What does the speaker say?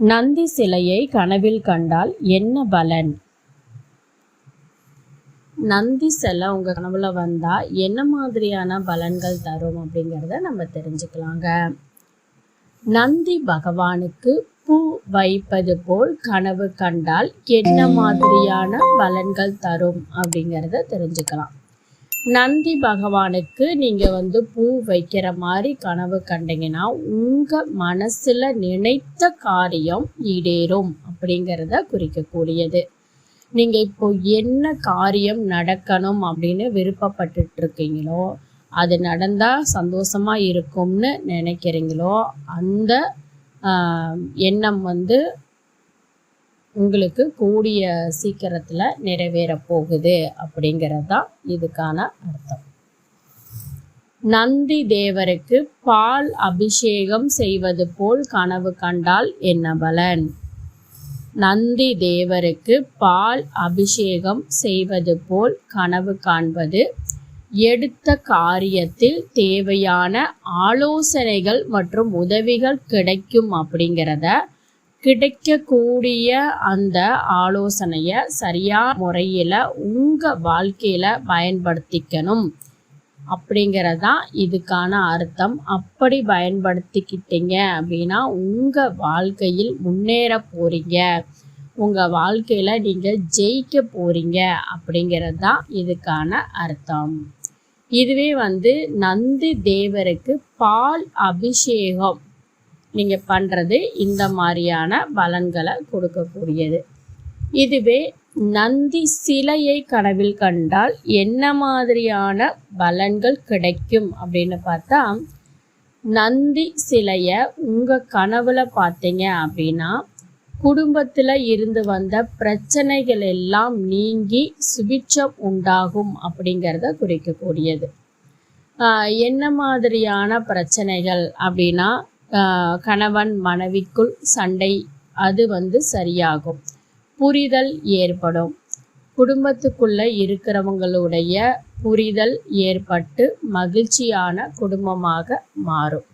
நந்தி சிலையை கனவில் கண்டால் என்ன பலன்? நந்தி சிலை உங்கள் கனவுல வந்தால் என்ன மாதிரியான பலன்கள் தரும் அப்படிங்கிறத நம்ம தெரிஞ்சுக்கலாங்க. நந்தி பகவானுக்கு பூ வைப்பது போல் கனவு கண்டால் என்ன மாதிரியான பலன்கள் தரும் அப்படிங்கிறத தெரிஞ்சுக்கலாம். நந்தி பகவானுக்கு நீங்கள் வந்து பூ வைக்கிற மாதிரி கனவு கண்டீங்கன்னா உங்கள் மனசில் நினைத்த காரியம் ஈடேறும் அப்படிங்கிறத குறிக்கக்கூடியது. நீங்கள் இப்போ என்ன காரியம் நடக்கணும் அப்படின்னு விருப்பப்பட்டுட்டு இருக்கீங்களோ அது நடந்தால் சந்தோஷமாக இருக்கும்னு நினைக்கிறீங்களோ அந்த எண்ணம் வந்து உங்களுக்கு கூடிய சீக்கிரத்தில் நிறைவேற போகுது அப்படிங்கிறது தான் இதுக்கான அர்த்தம். நந்தி தேவருக்கு பால் அபிஷேகம் செய்வது போல் கனவு கண்டால் என்ன பலன்? நந்தி தேவருக்கு பால் அபிஷேகம் செய்வது போல் கனவு காண்பது எடுத்த காரியத்தில் தேவையான ஆலோசனைகள் மற்றும் உதவிகள் கிடைக்கும் அப்படிங்கிறத கிடைக்கக்கூடிய அந்த ஆலோசனையை சரியான முறையில் உங்கள் வாழ்க்கையில் பயன்படுத்திக்கணும். அப்படிங்கிறதான் இதுக்கான அர்த்தம். அப்படி பயன்படுத்திக்கிட்டீங்க அப்படின்னா உங்கள் வாழ்க்கையில் முன்னேற போகிறீங்க உங்கள் வாழ்க்கையில் நீங்கள் ஜெயிக்க போகிறீங்க அப்படிங்கிறது தான் இதுக்கான அர்த்தம். இதுவே வந்து நந்தி தேவருக்கு பால் அபிஷேகம் நீங்கள் பண்ணுறது இந்த மாதிரியான பலன்களை கொடுக்கக்கூடியது. இதுவே நந்தி சிலையை கனவில் கண்டால் என்ன மாதிரியான பலன்கள் கிடைக்கும் அப்படின்னு பார்த்தா நந்தி சிலையை உங்கள் கனவுல பார்த்தீங்க அப்படின்னா குடும்பத்தில் இருந்து வந்த பிரச்சனைகள் எல்லாம் நீங்கி சுபிட்சம் உண்டாகும் அப்படிங்கிறத குறிக்கக்கூடியது. என்ன மாதிரியான பிரச்சனைகள் அப்படின்னா கணவன் மனைவிக்குள் சண்டை அது வந்து சரியாகும். புரிதல் ஏற்படும். குடும்பத்துக்குள்ள இருக்கிறவங்களுடைய புரிதல் ஏற்பட்டு மகிழ்ச்சியான குடும்பமாக மாறும்.